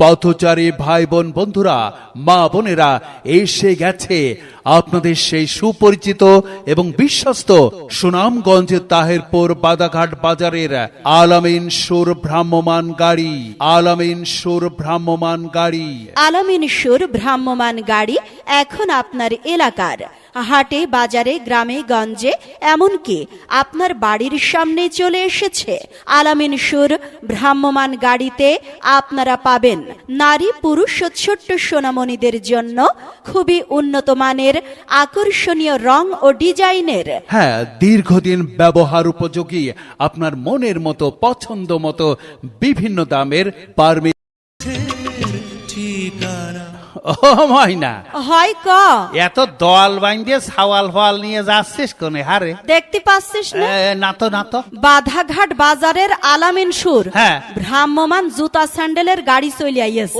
পথচারী ভাই বোন বন্ধুরা, মা বোনেরা এসে গেছে। আপনাদের সেই সুপরিচিত এবং বিশ্বস্ত সুনামগঞ্জ তাহেরপুর বাদাঘাট বাজারের আলামিন সুর ভ্রাম্যমান গাড়ি, আলামিন সুর ভ্রাম্যমান গাড়ি। আলামিন সুর ভ্রাম্যমান গাড়ি এখন আপনার এলাকার হাটে বাজারে গ্রামে গঞ্জে এমনকি আপনার বাড়ির সামনে চলে এসেছে। আলামিন সুর ভ্রাম্যমান গাড়িতে আপনারা পাবেন। নারী পুরুষ ও ছোট্ট সোনামণিদের জন্য খুবই উন্নত মানের আকর্ষণীয় রং ও ডিজাইনের। হ্যাঁ দীর্ঘদিন ব্যবহার উপযোগী আপনার মনের মতো পছন্দ মতো বিভিন্ন দামের পারমি ও ময়না। হয় ক? এত দল বাইন্দে সাওয়াল ফাওয়াল নিয়ে যাচ্ছিস কোনে? হারে। দেখতে পাচ্ছিস না? এ, না তো না তো বাধাঘাট বাজারের আলামিন সুর। হ্যাঁ। ভ্রাম্যমান জুতা স্যান্ডেলের গাড়ি চলে আইয়েছে।